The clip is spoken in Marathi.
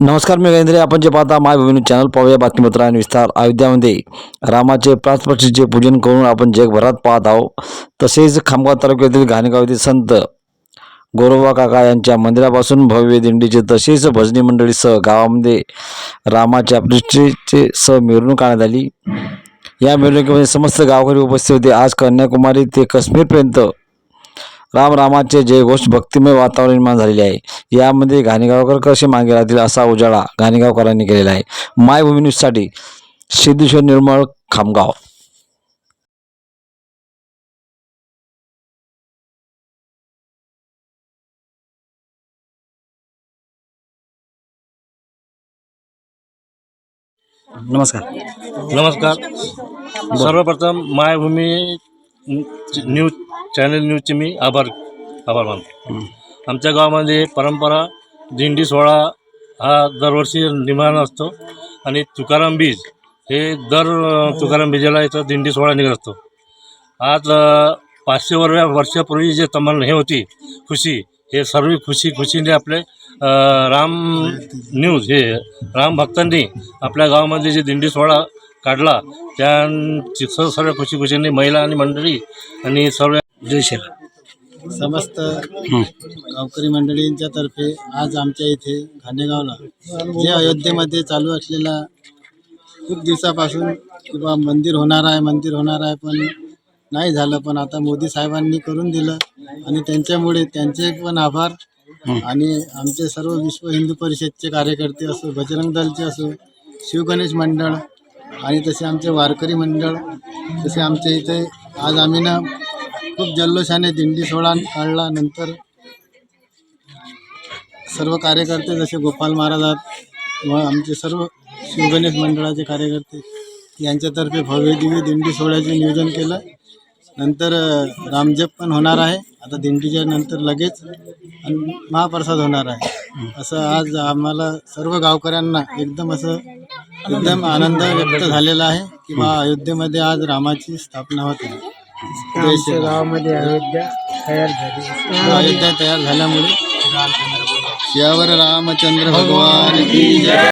नमस्कार मी गजेंद्र. आपण जे पाहता मायभूमी चॅनल पाहूया बातमीपत्र आणि विस्तार अयोध्यामध्ये. रामाचे पाच पूजन करून आपण जगभरात पाहत आहोत. तसेच खामगाव तालुक्यातील घाणेगाव येथील संत गोरोबा काका यांच्या मंदिरापासून भव्य दिंडीचे तसेच भजनी मंडळीसह गावामध्ये रामाच्या प्रतिष्ठेचे सह मिरवणूक काढण्यात आली. या मिरवणुकीमध्ये समस्त गावकरी उपस्थित होते. आज कन्याकुमारी ते काश्मीरपर्यंत राम रामाचे जयघोष भक्तिमय वातावरण निर्माण झालेले आहे यामध्ये घाणेगावकर कसे मागे राहतील असा उजाळा घाणेगावकरांनी केलेला आहे. मायभूमी न्यूजसाठी सिद्धेश्वर निर्मळ खामगाव. नमस्कार. नमस्कार. सर्वप्रथम मायभूमी न्यूज चॅनल न्यूजचे मी आभार आभार मानतो. आमच्या गावामध्ये परंपरा दिंडी सोहळा हा दरवर्षी निर्माण असतो आणि तुकाराम बीज हे दर तुकाराम बीजेला इथं दिंडी सोहळा निघत असतो. आज पाचशे वर वर्षापूर्वी जे तमन हे होती खुशी हे सर्व खुशी खुशीने आपले राम न्यूज हे राम भक्तांनी आपल्या गावामध्ये जे दिंडी सोहळा काढला सर्व सर्व खुशी खुशीने महिला आणि मंडळी आणि सर्व जय श्रीराम समस्त गावकरी मंडळींच्या तर्फे आज आमच्या इथे घाणेगावला जे अयोध्येमध्ये चालू असलेला खूप दिवसापासून किंवा मंदिर होणार आहे मंदिर होणार आहे पण नाही झालं. पण आता मोदी साहेबांनी करून दिलं आणि त्यांच्यामुळे त्यांचे पण आभार आणि आमचे सर्व विश्व हिंदू परिषदचे कार्यकर्ते असो बजरंग दलचे असो शिवगणेश मंडळ आणि तसे आमचे वारकरी मंडळ तसे आमच्या इथे आज आम्ही ना खूप जल्लोषाने दिंडी सोहळा काढला. नंतर सर्व कार्यकर्ते जसे गोपाल महाराजात व आमचे सर्व शिवगणेश मंडळाचे कार्यकर्ते यांच्यातर्फे भव्य दिव्य दिंडी सोहळ्याचे नियोजन केलं. नंतर रामजप पण होणार आहे. आता दिंडीच्या नंतर लगेच आणि महाप्रसाद होणार आहे. असं आज आम्हाला सर्व गावकऱ्यांना एकदम असं एकदम आनंद व्यक्त झालेला आहे की बा अयोध्येमध्ये आज रामाची स्थापना होते गावामध्ये अयोध्या तयार झाली. अयोध्या तयार झाल्यामुळे यावर रामचंद्र भगवान की जय.